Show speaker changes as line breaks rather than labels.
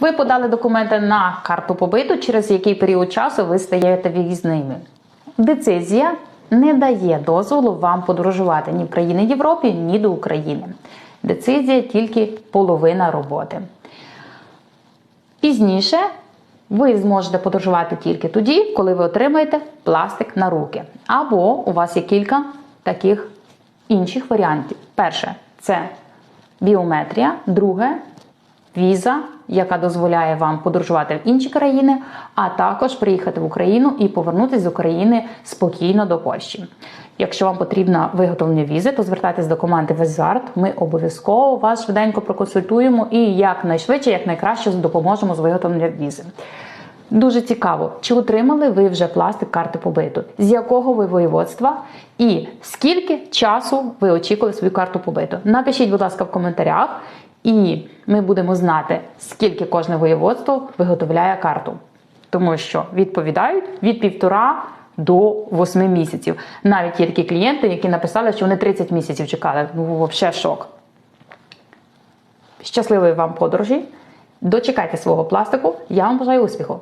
Ви подали документи на карту побиту, через який період часу ви стаєте в'їзними. Децизія не дає дозволу вам подорожувати ні в країни Європи, ні до України. Децизія тільки половина роботи. Пізніше ви зможете подорожувати тільки тоді, коли ви отримаєте пластик на руки. Або у вас є кілька таких інших варіантів. Перше це біометрія, друге віза, яка дозволяє вам подорожувати в інші країни, а також приїхати в Україну і повернутися з України спокійно до Польщі. Якщо вам потрібно виготовлення візи, то звертайтесь до команди Везарт. Ми обов'язково вас швиденько проконсультуємо і якнайшвидше, якнайкраще допоможемо з виготовленням візи. Дуже цікаво, чи отримали ви вже пластик карти побиту, з якого ви воєводства і скільки часу ви очікували свою карту побиту. Напишіть, будь ласка, в коментарях, і ми будемо знати, скільки кожне воєводство виготовляє карту. Тому що відповідають від півтора до восьми місяців. Навіть є такі клієнти, які написали, що вони 30 місяців чекали. Ну, взагалі шок. Щасливої вам подорожі! Дочекайте свого пластику. Я вам бажаю успіху!